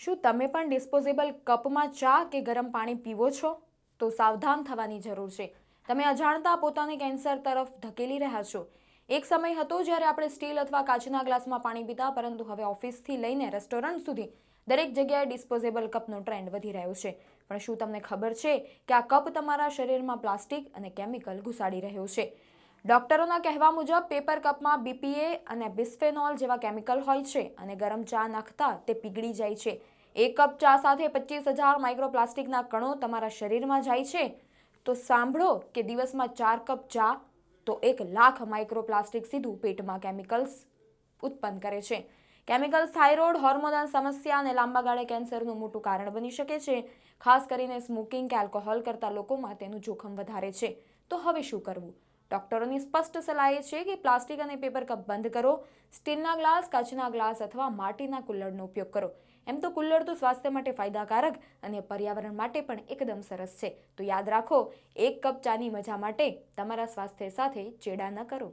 શું તમે પણ ડિસ્પોઝેબલ કપમાં ચા કે ગરમ પાણી પીવો છો? તો સાવધાન થવાની જરૂર છે. તમે અજાણતા પોતાને કેન્સર તરફ ધકેલી રહ્યા છો. એક સમય હતો જ્યારે આપણે સ્ટીલ અથવા કાચના ગ્લાસમાં પાણી પીતા, પરંતુ હવે ઓફિસથી લઈને રેસ્ટોરન્ટ સુધી દરેક જગ્યાએ ડિસ્પોઝેબલ કપનો ટ્રેન્ડ વધી રહ્યો છે. પણ શું તમને ખબર છે કે આ કપ તમારા શરીરમાં પ્લાસ્ટિક અને કેમિકલ ઘુસાડી રહ્યો છે? ડોક્ટરોના કહેવા મુજબ પેપર કપમાં બીપીએ અને બિસ્ફેનોલ જેવા કેમિકલ હોય છે અને ગરમ ચા નાખતા તે પીગળી જાય છે. એક કપ ચા સાથે પચીસ હજાર માઇક્રોપ્લાસ્ટિકના કણો તમારા શરીરમાં જાય છે. તો સાંભળો કે દિવસમાં ચાર કપ ચા તો એક લાખ માઇક્રોપ્લાસ્ટિક સીધું પેટમાં કેમિકલ્સ ઉત્પન્ન કરે છે. કેમિકલ્સ થાઇરોઇડ, હોર્મોનલ સમસ્યા અને લાંબા ગાળે કેન્સરનું મોટું કારણ બની શકે છે. ખાસ કરીને સ્મોકિંગ કે આલ્કોહોલ કરતા લોકોમાં તેનું જોખમ વધારે છે. તો હવે શું કરવું? ડોક્ટરોની સ્પષ્ટ સલાહ એ છે કે પ્લાસ્ટિક અને પેપર કપ બંધ કરો, સ્ટીલના ગ્લાસ, કાચના ગ્લાસ અથવા માટીના કુલ્લડનો ઉપયોગ કરો. એમ તો કુલ્લડ તો સ્વાસ્થ્ય માટે ફાયદાકારક અને પર્યાવરણ માટે પણ એકદમ સરસ છે. તો યાદ રાખો, એક કપ ચાની મજા માટે તમારા સ્વાસ્થ્ય સાથે ચેડા ન કરો.